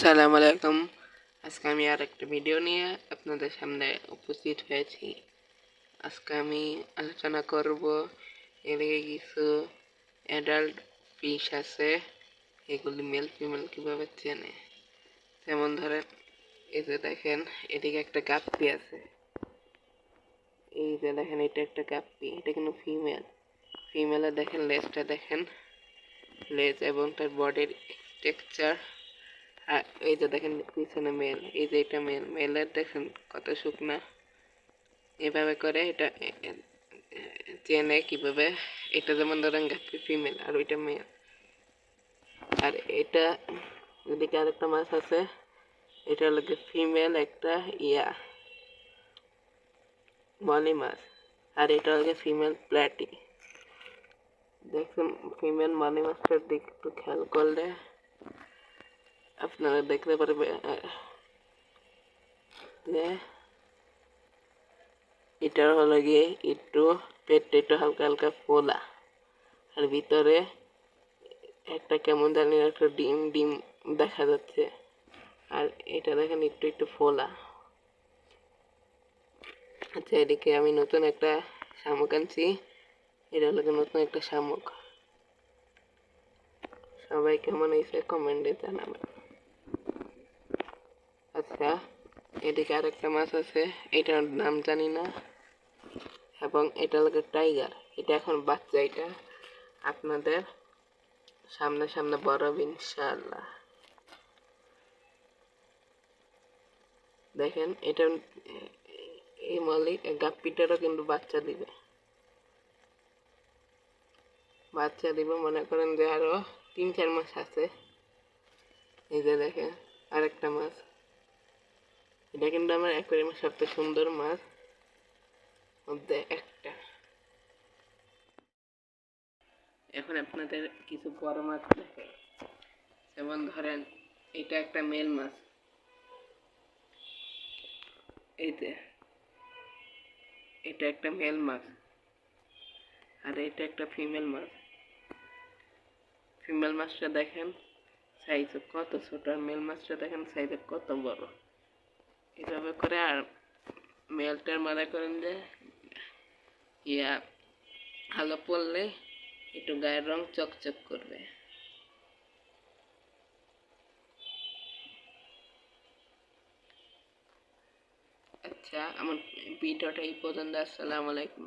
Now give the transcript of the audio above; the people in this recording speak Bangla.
আসসালামু আলাইকুম আজকে আমি আর একটা ভিডিও নিয়ে আপনাদের সামনে উপস্থিত হয়েছি। আজকে আমি আলোচনা করব এদিকে কিছু অ্যাডাল্ট ফিশ আছে। এগুলি মেল ফিমেল কীভাবে চেনে? যেমন ধরেন, এই যে দেখেন, এদিকে একটা গাপ্পি আছে। এই যে দেখেন, এটা একটা গাপ্পি, এটা কিন্তু ফিমেল ফিমেলে দেখেন, লেজটা দেখেন। লেজ এবং তার বডির টেক্সচার এই যে দেখেন পিছনে মেল এই যে এটা মেল মেলের দেখেন কত শুকনা। এভাবে করে এটা চেনে কীভাবে? এটা যেমন ধরেন গাছটি ফিমেল আর ওইটা মেল আর এটা, এদিকে আরেকটা মাছ আছে, এটা হলো ফিমেল একটা ইয়া মলি মাছ। আর এটা হলো ফিমেল প্ল্যাটি দেখছেন ফিমেল মলি মাছটার দিক একটু খেয়াল করলে আপনারা দেখতে পারবে যে এটা হলো গিয়ে একটু পেটটা একটু হালকা হালকা ফোলা আর ভিতরে একটা কেমন জানি একটা ডিম ডিম দেখা যাচ্ছে আর এটা দেখেন একটু একটু ফোলা আচ্ছা এদিকে আমি নতুন একটা শামুক আনছি এটা হলো নতুন একটা শামুক সবাই কেমন হয়েছে কমেন্টে জানাবেন আচ্ছা এদিকে আরেকটা মাছ আছে, এটার নাম জানি না। এবং এটা লাগে টাইগার। এটা এখন বাচ্চা এটা। আপনাদের সামনে সামনে বড় ইনশাআল্লাহ। দেখেন, এটা, এই মালিক গাপ্পিটারও কিন্তু বাচ্চা দিবে। বাচ্চা দিবে, মনে করেন যে আরও তিন চার মাস আছে। এই যে দেখেন, আরেকটা মাছ। এটা কিন্তু আমার অ্যাকোয়ারিয়ামের সবচেয়ে সুন্দর মাছ। মধ্যে একটা। এখন আপনাদের কিছু বড় মাছ দেখে যেমন ধরেন, এটা একটা মেল মাছ। এইতে এটা একটা মেল মাছ। আর এটা একটা ফিমেল মাছ। ফিমেল মাছটা দেখেন সাইজ কত ছোট, আর মেল মাছটা দেখেন সাইজে কত বড়। এভাবে করে আর মেলটার মনে করেন যে, ইয়া আলো পড়লে একটু গায়ের রং চকচক করবে। আচ্ছা আমার ভিডিওটা এই পর্যন্ত। আসসালামু আলাইকুম।